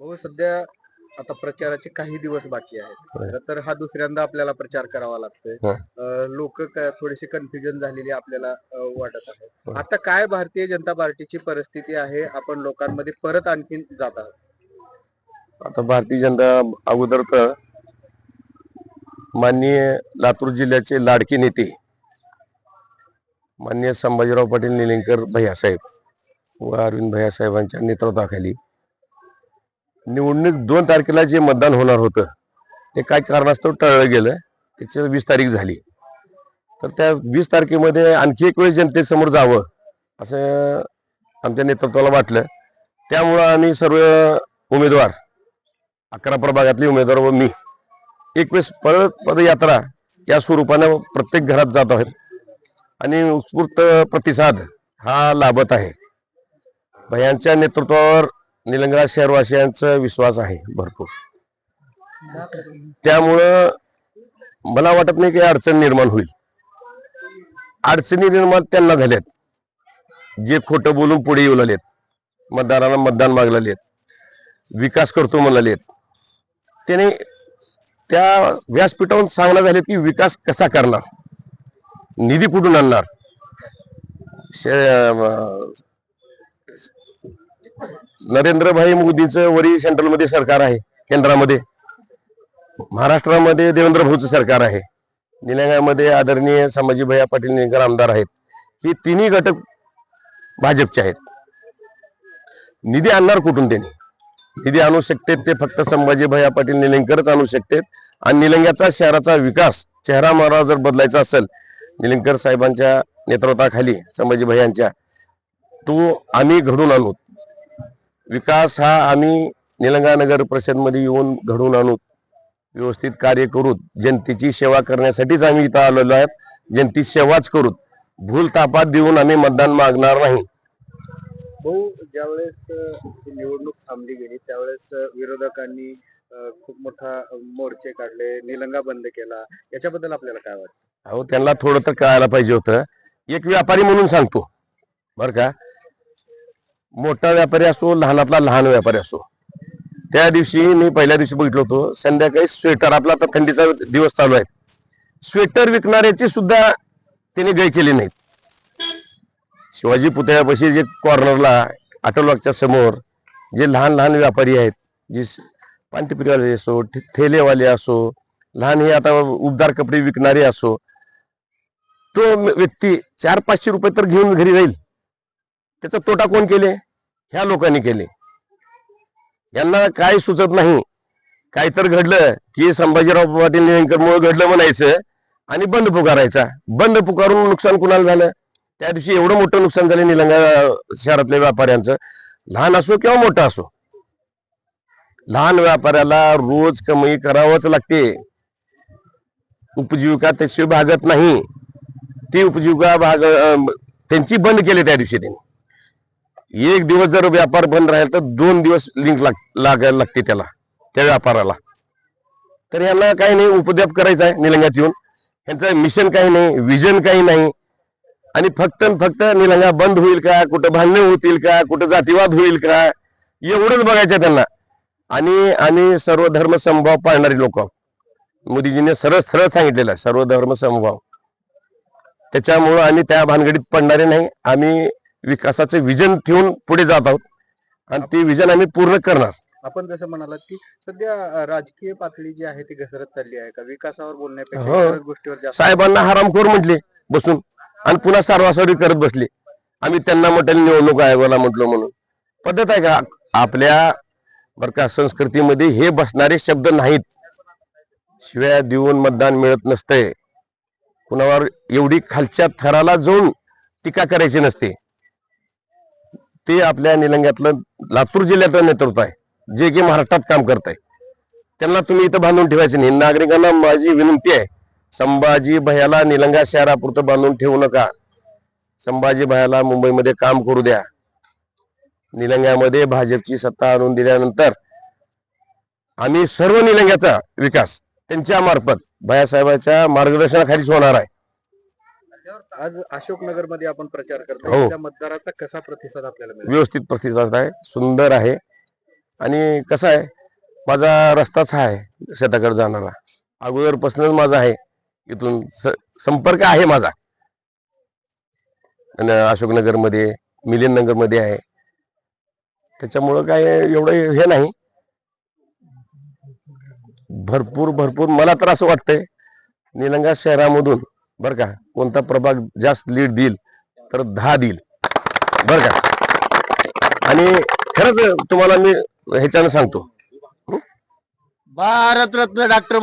भाऊ सध्या आता प्रचाराचे काही दिवस बाकी. आहेत तर हा दुसऱ्यांदा आपल्याला प्रचार करावा लागतोय. लोक थोडीशी कन्फ्युजन झालेली आपल्याला अं, वाटत आहे. आता काय भारतीय जनता पार्टीची परिस्थिती आहे आपण लोकांमध्ये परत आणखीन जात आहात आता भारतीय जनता अगोदर तर माननीय लातूर जिल्ह्याचे लाडके नेते माननीय संभाजीराव पाटील निलंगेकर भैयासाहेब व अरविंद भैयासाहेबांच्या नेतृत्वाखाली निवडणूक दोन तारखेला जे मतदान होणार होतं ते काय कारणास्तव टळलं गेलं त्याची वीस तारीख झाली. तर त्या वीस तारखेमध्ये आणखी एक वेळेस जनतेसमोर जावं असं आमच्या नेतृत्वाला वाटलं. त्यामुळं आम्ही सर्व उमेदवार अकरा प्रभागातले उमेदवार व मी एक वेळेस परत पदयात्रा या स्वरूपानं प्रत्येक घरात जात आहे आणि उत्स्फूर्त प्रतिसाद हा लाभत आहे. भयांच्या नेतृत्वावर निलंगा शहरवासियांचा विश्वास आहे भरपूर. त्यामुळं मला वाटत नाही की अडचण निर्माण होईल. अडचणी निर्माण त्यांना झाल्यात. जे खोटं बोलून पुढे येऊ लागलेत. मतदारांना मतदान मागलेत विकास करतो म्हणालेत त्याने त्या व्यासपीठावरून सांगण्यात झाले की विकास कसा करणार? निधी कुठून आणणार? नरेंद्रभाई मोदीचं वरी सेंट्रलमध्ये सरकार आहे केंद्रामध्ये. महाराष्ट्रामध्ये देवेंद्र भाऊचं सरकार आहे. निलंगामध्ये आदरणीय संभाजी भैया पाटील निलंगेकर आमदार आहेत. ही तिन्ही घटक भाजपचे आहेत. निधी आणणार कुठून त्यांनी? निधी आणू शकतात ते फक्त संभाजी भैया पाटील निलंगकरच आणू शकतात आणि निलंग्याचा शहराचा विकास चेहरा मारा जर बदलायचा असेल निलंगकर साहेबांच्या नेतृत्वाखाली संभाजी भैयांच्या तो आम्ही घडून आणू. विकास हा आम्ही निलंगा नगर परिषदमध्ये येऊन घडून आणू व्यवस्थित कार्य करू जनतेची सेवा करण्यासाठीच आम्ही इथं आलेलो आहेत. जनतेची सेवाच करू भूल तापात देऊन आम्ही मतदान मागणार नाही. भाऊ ज्यावेळेस निवडणूक थांबली गेली त्यावेळेस विरोधकांनी खूप मोठा मोर्चे काढले निलंगा बंद केला. याच्याबद्दल आपल्याला काय वाटतं? अहो त्यांना थोडं तर कळायला पाहिजे होतं. एक व्यापारी म्हणून सांगतो. बर का? मोठा व्यापारी असो लहानातला लहान व्यापारी असो त्या दिवशी मी पहिल्या दिवशी बघितलं होतो संध्याकाळी स्वेटर आपला आता थंडीचा दिवस चालू आहे. स्वेटर विकणाऱ्याची सुद्धा त्याने गय केली नाहीत. शिवाजी पुतळ्यापाशी जे कॉर्नरला अटलवागच्या समोर जे लहान लहान व्यापारी आहेत जे स- पानटिपरीवाले असो ठेलेवाले असो लहान हे आता उबदार कपडे विकणारे असो तो व्यक्ती चार पाचशे रुपये तर घेऊन घरी जाईल. त्याचा तोटा कोण केले? ह्या लोकांनी केले. यांना काय सुचत नाही. काय तर घडलं की संभाजीराव पाटील निलंगेकरमुळे घडलं म्हणायचं आणि बंद पुकारायचा. बंद पुकारून नुकसान कुणाला झालं? त्या दिवशी एवढं मोठं नुकसान झालं निलंगा शहरातल्या व्यापाऱ्यांचं. लहान असो किंवा मोठं असो. लहान व्यापाऱ्याला रोज कमाई करावंच लागते. उपजीविका त्याशिवाय भागत नाही. ती उपजीविका भाग त्यांची बंद केली त्या दिवशी त्यांनी. एक दिवस जर व्यापार बंद राहील तर दोन दिवस लिंक लाग लागायला लागते त्याला त्या व्यापाराला. तर यांना काही नाही उपद्याप करायचा आहे निलंग्यात येऊन. यांचं मिशन काही नाही विजन काही नाही. आणि फक्त फक्त निलंगा बंद होईल का कुठं भांडणे होतील का कुठं जातीवाद होईल का एवढंच बघायचं त्यांना. आणि आणि सर्व धर्म समभाव पाळणारी लोक. मोदीजीने सरळ सरळ सांगितलेलं आहे सर्व धर्म समभाव. त्याच्यामुळं आम्ही त्या भानगडीत पडणारे नाही. आम्ही विकासाचे विजन ठेवून पुढे जात आहोत. आणि ते विजन आम्ही पूर्ण करणार. आपण जसं म्हणालात की सध्या राजकीय पातळी जी आहे ती घसरत चालली आहे का? विकासावर बोलण्यापेक्षा हो. गोष्टीवर साहेबांना हरामखोर म्हटले बसून. आणि पुन्हा सारवासारी करत बसले. आम्ही त्यांना म्हटलं निवडणूक आयोगाला म्हटलो म्हणून. पद्धत आहे का? आपल्या बर का संस्कृतीमध्ये हे बसणारे शब्द नाहीत. शिव्या देऊन मतदान मिळत नसतंय. कुणावर एवढी खालच्या थराला जाऊन टीका करायची नसते. ते आपल्या निलंग्यातलं लातूर जिल्ह्यातलं नेतृत्व आहे जे की महाराष्ट्रात काम करत आहे त्यांना तुम्ही इथं बांधून ठेवायचे नाही. नागरिकांना माझी विनंती आहे संभाजी भयाला निलंगा शहरापुरतं बांधून ठेवू नका. संभाजी भयाला मुंबईमध्ये काम करू द्या. निलंग्यामध्ये भाजपची सत्ता आणून दिल्यानंतर आम्ही सर्व निलंग्याचा विकास त्यांच्या मार्फत भयासाहेबाच्या मार्गदर्शनाखालीच होणार आहे. आज अशोकनगरमध्ये आपण प्रचार करतो हो. त्या मतदाराचा कसा प्रतिसाद आपल्याला मिळेल? व्यवस्थित प्रतिसाद आहे. सुंदर आहे. आणि कसं आहे? माझा रस्ताच हा आहे शेताकडे जाणारा. अगोदरपासूनच माझा आहे. इथून स- संपर्क आहे माझा. आणि अशोकनगरमध्ये मिलिंदनगरमध्ये आहे. त्याच्यामुळं काय एवढं हे नाही. भरपूर भरपूर मला तर असं वाटतंय निलंगा शहरामधून बर का? कोणता प्रभाग जास्त लीड देईल तर दहा देईल. बर का? आणि खरंच तुम्हाला मी ह्याच्यानं सांगतो. भारतरत्न डॉक्टर